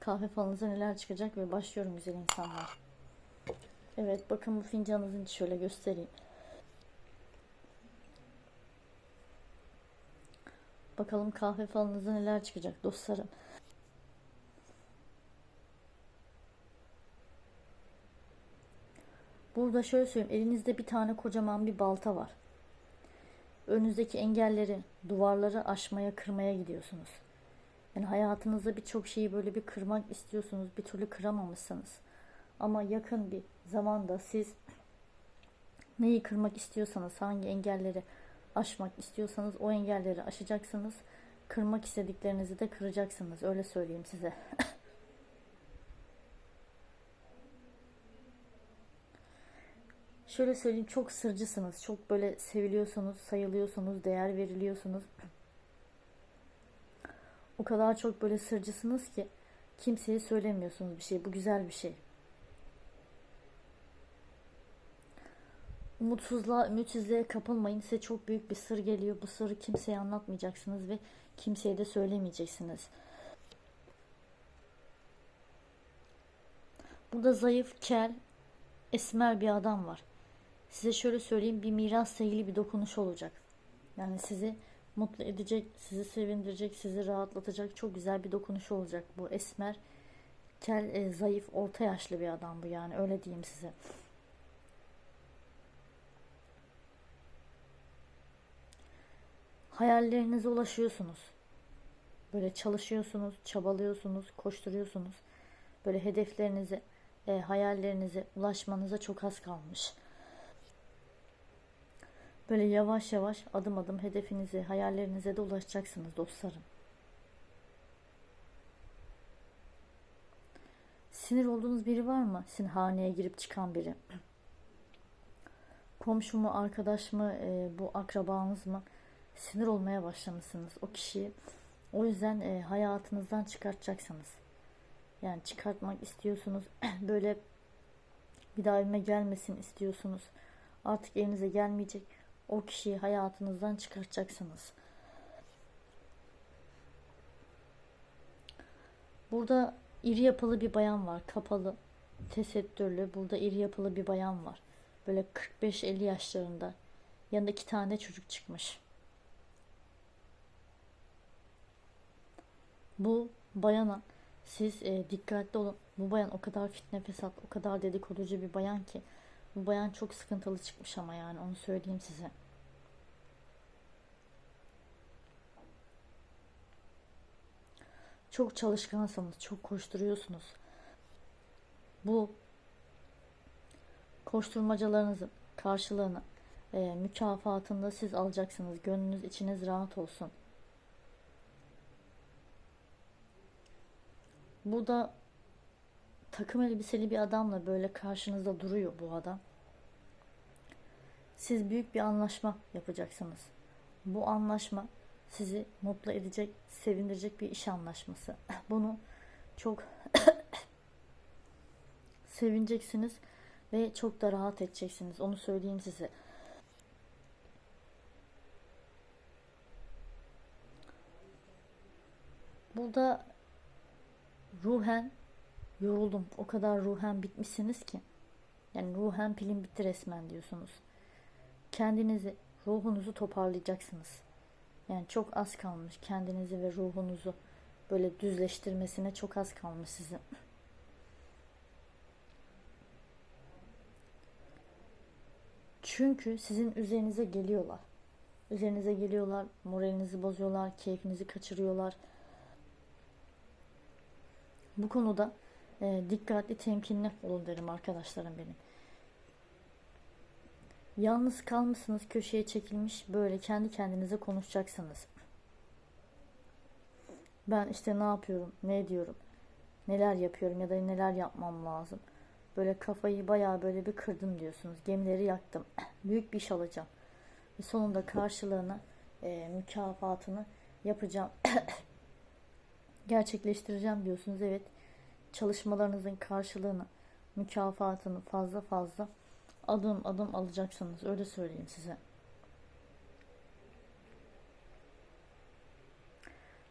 kahve falınıza neler çıkacak ve başlıyorum güzel insanlar. Evet bakın bu fincanınızın şöyle göstereyim. Bakalım kahve falınıza neler çıkacak dostlarım. Burada şöyle söyleyeyim. Elinizde bir tane kocaman bir balta var. Önünüzdeki engelleri, duvarları aşmaya, kırmaya gidiyorsunuz. Yani hayatınızda birçok şeyi böyle bir kırmak istiyorsunuz. Bir türlü kıramamışsınız. Ama yakın bir zamanda siz neyi kırmak istiyorsanız, hangi engelleri aşmak istiyorsanız o engelleri aşacaksınız. Kırmak istediklerinizi de kıracaksınız. Öyle söyleyeyim size. Şöyle söyleyeyim çok sırcısınız. Çok böyle seviliyorsunuz, sayılıyorsunuz, değer veriliyorsunuz. O kadar çok böyle sırcısınız ki kimseye söylemiyorsunuz bir şey. Bu güzel bir şey. Umutsuzluğa, ümitsizliğe kapılmayın. Size çok büyük bir sır geliyor. Bu sırrı kimseye anlatmayacaksınız ve kimseye de söylemeyeceksiniz. Burada zayıf, kel, esmer bir adam var. Size şöyle söyleyeyim bir mirasla ilgili bir dokunuş olacak. Yani sizi mutlu edecek, sizi sevindirecek, sizi rahatlatacak çok güzel bir dokunuş olacak bu esmer, kel, e, zayıf, orta yaşlı bir adam bu yani öyle diyeyim size. Hayallerinize ulaşıyorsunuz. Böyle çalışıyorsunuz, çabalıyorsunuz, koşturuyorsunuz. Böyle hedeflerinize, e, hayallerinize ulaşmanıza çok az kalmış. Böyle yavaş yavaş adım adım hedefinize, hayallerinize de ulaşacaksınız dostlarım. Sinir olduğunuz biri var mı? Sizin haneye girip çıkan biri. Komşu mu, arkadaş mı, e, bu akrabanız mı? Sinir olmaya başlamışsınız o kişiyi. O yüzden e, hayatınızdan çıkartacaksınız. Yani çıkartmak istiyorsunuz. Böyle bir daha evime gelmesin istiyorsunuz. Artık elinize gelmeyecek o kişiyi hayatınızdan çıkartacaksınız. Burada iri yapılı bir bayan var. Kapalı, tesettürlü. Burada iri yapılı bir bayan var. Böyle 45-50 yaşlarında. Yanında iki tane çocuk çıkmış. Bu bayana siz e, dikkatli olun. Bu bayan o kadar fitne fesat, o kadar dedikoducu bir bayan ki bu bayan çok sıkıntılı çıkmış ama yani onu söyleyeyim size. Çok çalışkansınız, çok koşturuyorsunuz. Bu koşturmacalarınızın karşılığını, e, mükafatını da siz alacaksınız. Gönlünüz, içiniz rahat olsun. Burada takım elbiseli bir adamla böyle karşınızda duruyor bu adam. Siz büyük bir anlaşma yapacaksınız. Bu anlaşma sizi mutlu edecek, sevindirecek bir iş anlaşması. Bunu çok sevineceksiniz ve çok da rahat edeceksiniz. Onu söyleyeyim size. Burada ruhen yoruldum. O kadar ruhen bitmişsiniz ki. Yani ruhen pilim bitti resmen diyorsunuz. Kendinizi, ruhunuzu toparlayacaksınız. Yani çok az kalmış kendinizi ve ruhunuzu böyle düzleştirmesine çok az kalmış sizin. Çünkü sizin üzerinize geliyorlar. Üzerinize geliyorlar, moralinizi bozuyorlar, keyfinizi kaçırıyorlar. Bu konuda e, dikkatli, temkinli olun derim arkadaşlarım benim. Yalnız kalmışsınız, köşeye çekilmiş böyle kendi kendinize konuşacaksınız. Ben işte ne yapıyorum, ne ediyorum, neler yapıyorum ya da neler yapmam lazım. Böyle kafayı bayağı böyle bir kırdım diyorsunuz. Gemileri yaktım. Büyük bir iş alacağım. Ve sonunda karşılığını, e, mükafatını yapacağım. Gerçekleştireceğim diyorsunuz. Evet. Çalışmalarınızın karşılığını, mükafatını fazla fazla adım adım alacaksınız. Öyle söyleyeyim size.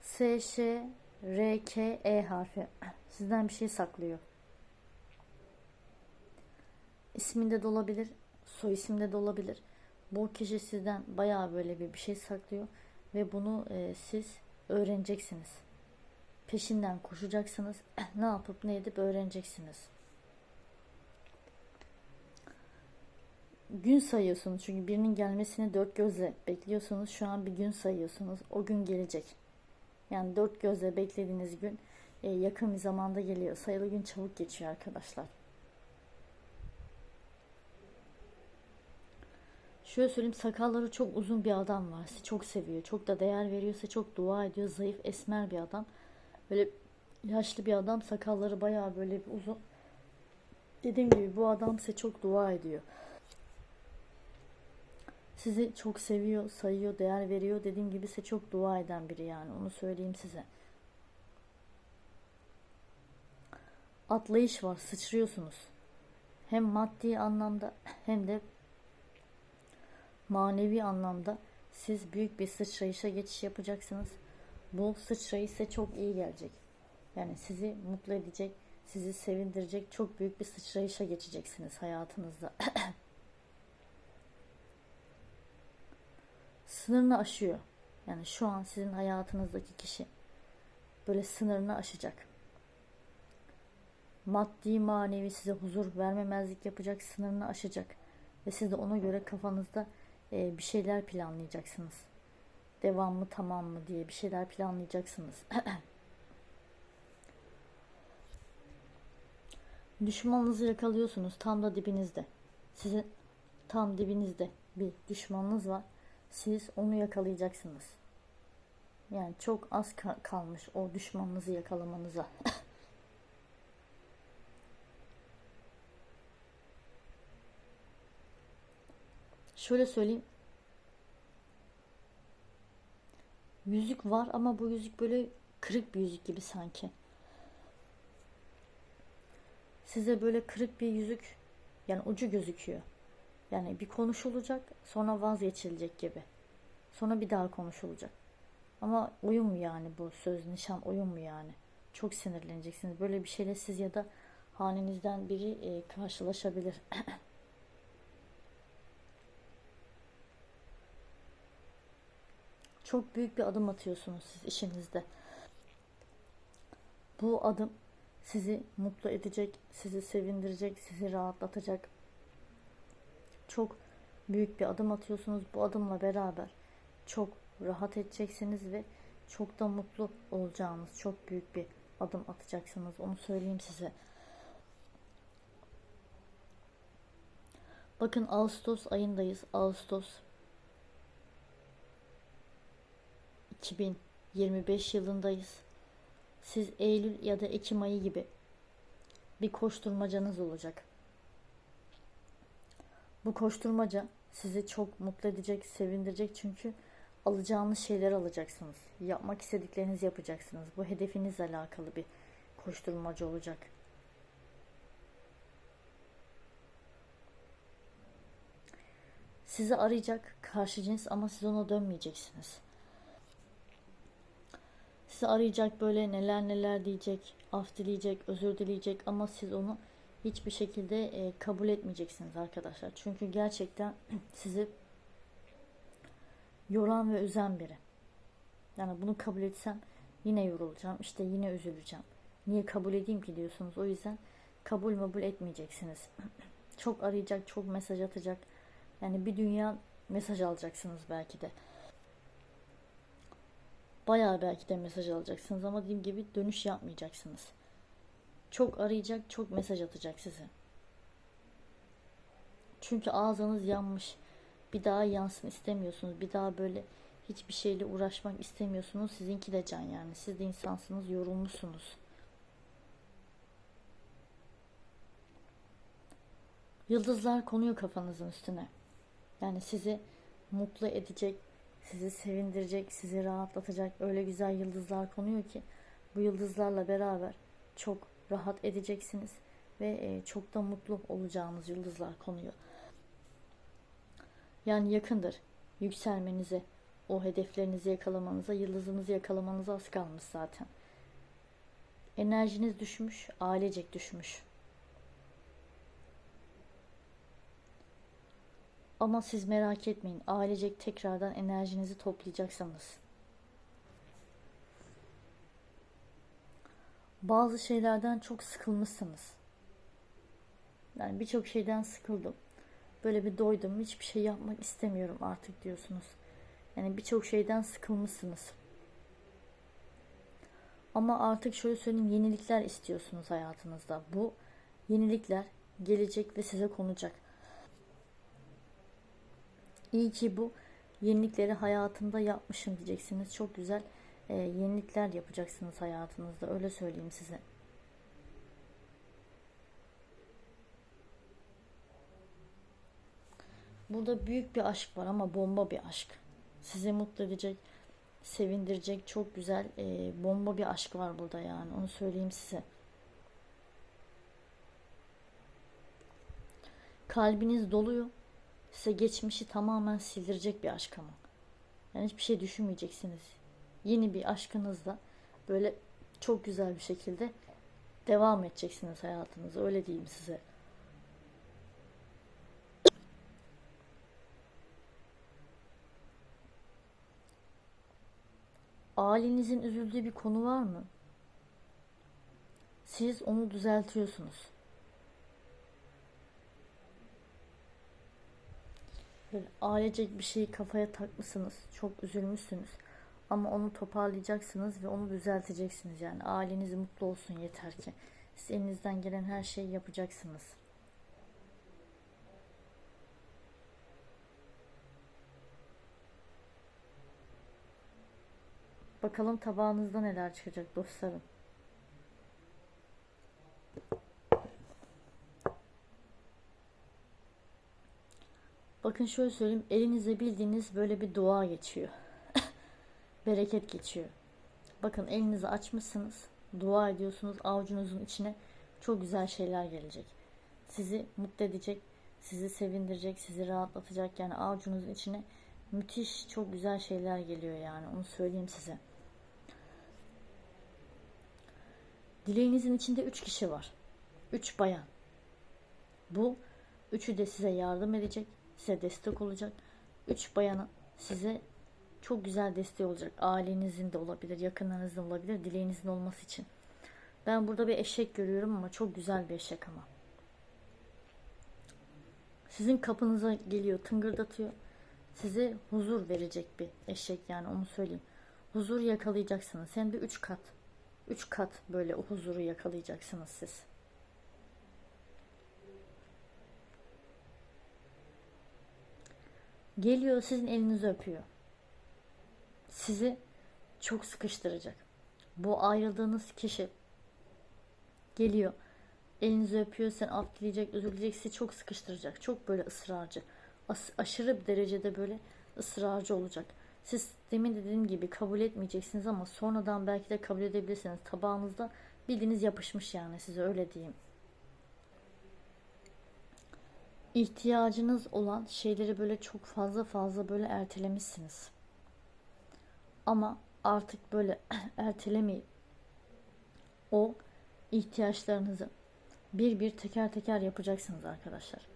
S, Ş, R, K, E harfi sizden bir şey saklıyor. İsminde de olabilir, soy isimde de olabilir. Bu kişi sizden bayağı böyle bir bir şey saklıyor ve bunu e, siz öğreneceksiniz. Peşinden koşacaksınız. ne yapıp ne edip öğreneceksiniz. Gün sayıyorsunuz çünkü birinin gelmesini dört gözle bekliyorsunuz. Şu an bir gün sayıyorsunuz. O gün gelecek. Yani dört gözle beklediğiniz gün e, yakın bir zamanda geliyor. Sayılı gün çabuk geçiyor arkadaşlar. Şöyle söyleyeyim sakalları çok uzun bir adam var. Sizi çok seviyor. Çok da değer veriyorsa çok dua ediyor. Zayıf esmer bir adam. Böyle yaşlı bir adam sakalları bayağı böyle bir uzun. Dediğim gibi bu adam size çok dua ediyor. Sizi çok seviyor, sayıyor, değer veriyor. Dediğim gibi size çok dua eden biri yani. Onu söyleyeyim size. Atlayış var, sıçrıyorsunuz. Hem maddi anlamda hem de manevi anlamda siz büyük bir sıçrayışa geçiş yapacaksınız. Bu sıçrayış size çok iyi gelecek. Yani sizi mutlu edecek, sizi sevindirecek çok büyük bir sıçrayışa geçeceksiniz hayatınızda. Sınırını aşıyor. Yani şu an sizin hayatınızdaki kişi böyle sınırını aşacak. Maddi manevi size huzur vermemezlik yapacak, sınırını aşacak. Ve siz de ona göre kafanızda e, bir şeyler planlayacaksınız. Devam mı tamam mı diye bir şeyler planlayacaksınız. Düşmanınızı yakalıyorsunuz tam da dibinizde. Sizin tam dibinizde bir düşmanınız var. Siz onu yakalayacaksınız. Yani çok az ka- kalmış o düşmanınızı yakalamanıza. Şöyle söyleyeyim. Yüzük var ama bu yüzük böyle kırık bir yüzük gibi sanki. Size böyle kırık bir yüzük yani ucu gözüküyor. Yani bir konuşulacak sonra vazgeçilecek gibi. Sonra bir daha konuşulacak. Ama uyum mu yani bu söz nişan uyum mu yani? Çok sinirleneceksiniz. Böyle bir şeyle siz ya da hanenizden biri e, karşılaşabilir. Çok büyük bir adım atıyorsunuz siz işinizde. Bu adım sizi mutlu edecek, sizi sevindirecek, sizi rahatlatacak. Çok büyük bir adım atıyorsunuz. Bu adımla beraber çok rahat edeceksiniz ve çok da mutlu olacağınız çok büyük bir adım atacaksınız. Onu söyleyeyim size. Bakın Ağustos ayındayız. Ağustos 2025 yılındayız. Siz Eylül ya da Ekim ayı gibi bir koşturmacanız olacak. Bu koşturmaca sizi çok mutlu edecek, sevindirecek çünkü alacağınız şeyleri alacaksınız. Yapmak istediklerinizi yapacaksınız. Bu hedefinizle alakalı bir koşturmaca olacak. Sizi arayacak karşı cins ama siz ona dönmeyeceksiniz. Sizi arayacak böyle neler neler diyecek, af dileyecek, özür dileyecek ama siz onu hiçbir şekilde e, kabul etmeyeceksiniz arkadaşlar. Çünkü gerçekten sizi yoran ve üzen biri. Yani bunu kabul etsem yine yorulacağım, işte yine üzüleceğim. Niye kabul edeyim ki diyorsunuz. O yüzden kabul mabul etmeyeceksiniz. çok arayacak, çok mesaj atacak. Yani bir dünya mesaj alacaksınız belki de. Bayağı belki de mesaj alacaksınız ama dediğim gibi dönüş yapmayacaksınız. Çok arayacak, çok mesaj atacak size. Çünkü ağzınız yanmış. Bir daha yansın istemiyorsunuz. Bir daha böyle hiçbir şeyle uğraşmak istemiyorsunuz. Sizinki de can yani. Siz de insansınız, yorulmuşsunuz. Yıldızlar konuyor kafanızın üstüne. Yani sizi mutlu edecek, sizi sevindirecek, sizi rahatlatacak öyle güzel yıldızlar konuyor ki bu yıldızlarla beraber çok rahat edeceksiniz ve e, çok da mutlu olacağınız yıldızlar konuyor. Yani yakındır yükselmenize, o hedeflerinizi yakalamanıza, yıldızınızı yakalamanıza az kalmış zaten. Enerjiniz düşmüş, ailecek düşmüş. Ama siz merak etmeyin. Ailecek tekrardan enerjinizi toplayacaksınız. Bazı şeylerden çok sıkılmışsınız. Yani birçok şeyden sıkıldım. Böyle bir doydum. Hiçbir şey yapmak istemiyorum artık diyorsunuz. Yani birçok şeyden sıkılmışsınız. Ama artık şöyle söyleyeyim yenilikler istiyorsunuz hayatınızda. Bu yenilikler gelecek ve size konacak. İyi ki bu yenilikleri hayatımda yapmışım diyeceksiniz. Çok güzel e, yenilikler yapacaksınız hayatınızda. Öyle söyleyeyim size. Burada büyük bir aşk var ama bomba bir aşk. Sizi mutlu edecek, sevindirecek çok güzel e, bomba bir aşk var burada yani. Onu söyleyeyim size. Kalbiniz doluyor. Size geçmişi tamamen sildirecek bir aşk ama. Yani hiçbir şey düşünmeyeceksiniz. Yeni bir aşkınızla böyle çok güzel bir şekilde devam edeceksiniz hayatınıza. Öyle diyeyim size. Ailenizin üzüldüğü bir konu var mı? Siz onu düzeltiyorsunuz. Böyle ailecek bir şeyi kafaya takmışsınız. Çok üzülmüşsünüz. Ama onu toparlayacaksınız ve onu düzelteceksiniz. Yani aileniz mutlu olsun yeter ki. Siz elinizden gelen her şeyi yapacaksınız. Bakalım tabağınızda neler çıkacak dostlarım. Bakın şöyle söyleyeyim. Elinizde bildiğiniz böyle bir dua geçiyor. Bereket geçiyor. Bakın elinizi açmışsınız. Dua ediyorsunuz. Avucunuzun içine çok güzel şeyler gelecek. Sizi mutlu edecek. Sizi sevindirecek. Sizi rahatlatacak. Yani avucunuzun içine müthiş çok güzel şeyler geliyor yani. Onu söyleyeyim size. Dileğinizin içinde üç kişi var. Üç bayan. Bu üçü de size yardım edecek size destek olacak. Üç bayanın size çok güzel destek olacak. Ailenizin de olabilir, yakınlarınızın da olabilir, dileğinizin olması için. Ben burada bir eşek görüyorum ama çok güzel bir eşek ama. Sizin kapınıza geliyor, tıngırdatıyor. Size huzur verecek bir eşek yani onu söyleyeyim. Huzur yakalayacaksınız. Hem de üç kat. Üç kat böyle o huzuru yakalayacaksınız siz. Geliyor sizin elinizi öpüyor. Sizi çok sıkıştıracak. Bu ayrıldığınız kişi geliyor. Elinizi öpüyor, sen af dileyecek, özür dileyecek, sizi çok sıkıştıracak. Çok böyle ısrarcı. As aşırı bir derecede böyle ısrarcı olacak. Siz demin dediğim gibi kabul etmeyeceksiniz ama sonradan belki de kabul edebilirsiniz. Tabağınızda bildiğiniz yapışmış yani size öyle diyeyim. ihtiyacınız olan şeyleri böyle çok fazla fazla böyle ertelemişsiniz. Ama artık böyle ertelemeyin. O ihtiyaçlarınızı bir bir teker teker yapacaksınız arkadaşlar.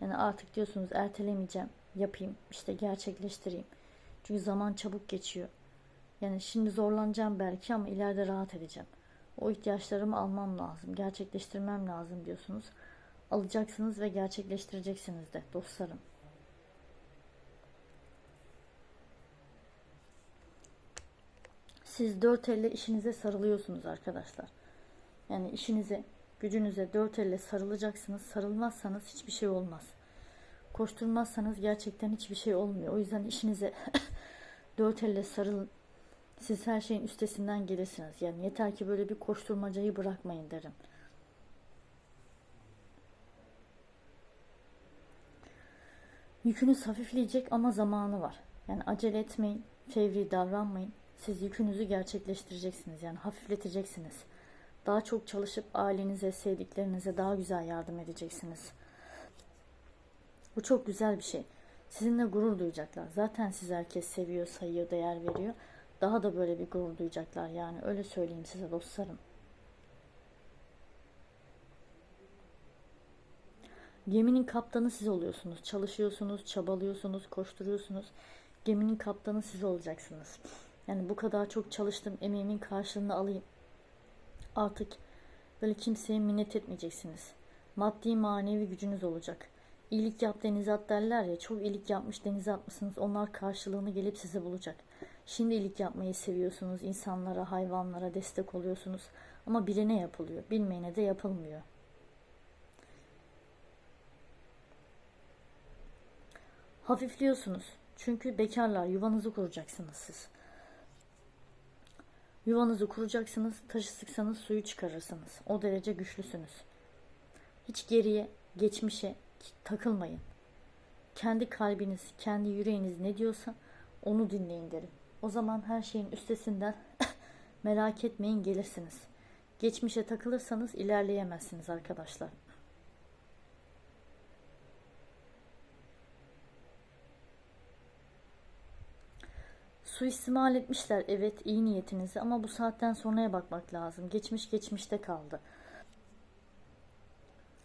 Yani artık diyorsunuz ertelemeyeceğim, yapayım, işte gerçekleştireyim. Çünkü zaman çabuk geçiyor. Yani şimdi zorlanacağım belki ama ileride rahat edeceğim. O ihtiyaçlarımı almam lazım, gerçekleştirmem lazım diyorsunuz alacaksınız ve gerçekleştireceksiniz de dostlarım. Siz dört elle işinize sarılıyorsunuz arkadaşlar. Yani işinize, gücünüze dört elle sarılacaksınız. Sarılmazsanız hiçbir şey olmaz. Koşturmazsanız gerçekten hiçbir şey olmuyor. O yüzden işinize dört elle sarılın. Siz her şeyin üstesinden gelirsiniz. Yani yeter ki böyle bir koşturmacayı bırakmayın derim. Yükünüz hafifleyecek ama zamanı var. Yani acele etmeyin, fevri davranmayın. Siz yükünüzü gerçekleştireceksiniz. Yani hafifleteceksiniz. Daha çok çalışıp ailenize, sevdiklerinize daha güzel yardım edeceksiniz. Bu çok güzel bir şey. Sizinle gurur duyacaklar. Zaten siz herkes seviyor, sayıyor, değer veriyor. Daha da böyle bir gurur duyacaklar yani. Öyle söyleyeyim size dostlarım. Geminin kaptanı siz oluyorsunuz. Çalışıyorsunuz, çabalıyorsunuz, koşturuyorsunuz. Geminin kaptanı siz olacaksınız. Yani bu kadar çok çalıştım, emeğimin karşılığını alayım. Artık böyle kimseye minnet etmeyeceksiniz. Maddi manevi gücünüz olacak. İyilik yap denize at derler ya. Çok iyilik yapmış denize atmışsınız. Onlar karşılığını gelip size bulacak. Şimdi iyilik yapmayı seviyorsunuz. insanlara, hayvanlara destek oluyorsunuz. Ama bilene yapılıyor. Bilmeyene de yapılmıyor. Hafifliyorsunuz. Çünkü bekarlar yuvanızı kuracaksınız siz. Yuvanızı kuracaksınız, taşı sıksanız suyu çıkarırsınız. O derece güçlüsünüz. Hiç geriye, geçmişe takılmayın. Kendi kalbiniz, kendi yüreğiniz ne diyorsa onu dinleyin derim. O zaman her şeyin üstesinden merak etmeyin gelirsiniz. Geçmişe takılırsanız ilerleyemezsiniz arkadaşlar. Suistimal etmişler evet iyi niyetinizi ama bu saatten sonraya bakmak lazım. Geçmiş geçmişte kaldı.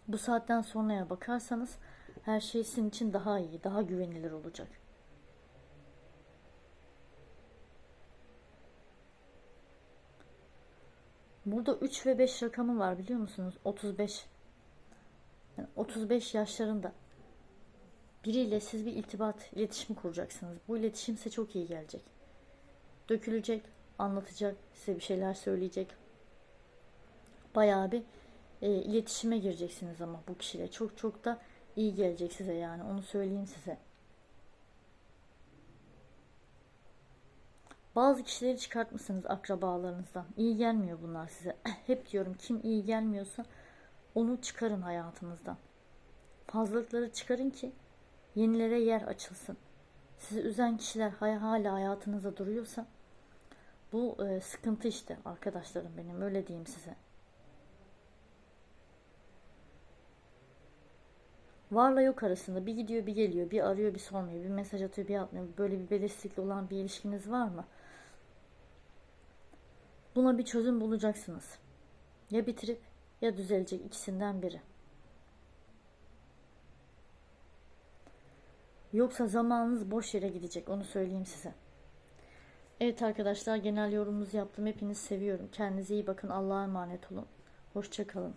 Bu saatten sonraya bakarsanız her şey sizin için daha iyi, daha güvenilir olacak. Burada 3 ve 5 rakamı var biliyor musunuz? 35. Yani 35 yaşlarında biriyle siz bir iltibat, iletişim kuracaksınız. Bu iletişim size çok iyi gelecek. Dökülecek, anlatacak, size bir şeyler söyleyecek. Bayağı bir e, iletişime gireceksiniz ama bu kişiyle. Çok çok da iyi gelecek size yani onu söyleyeyim size. Bazı kişileri çıkartmışsınız akrabalarınızdan. İyi gelmiyor bunlar size. Hep diyorum kim iyi gelmiyorsa onu çıkarın hayatınızdan. Fazlalıkları çıkarın ki yenilere yer açılsın. Sizi üzen kişiler hala hayatınızda duruyorsa bu e, sıkıntı işte arkadaşlarım benim öyle diyeyim size. Varla yok arasında bir gidiyor bir geliyor, bir arıyor bir sormuyor, bir mesaj atıyor bir atmıyor. Böyle bir belirsizlikle olan bir ilişkiniz var mı? Buna bir çözüm bulacaksınız. Ya bitirip ya düzelecek ikisinden biri. Yoksa zamanınız boş yere gidecek onu söyleyeyim size. Evet arkadaşlar genel yorumumuzu yaptım. Hepinizi seviyorum. Kendinize iyi bakın. Allah'a emanet olun. Hoşçakalın.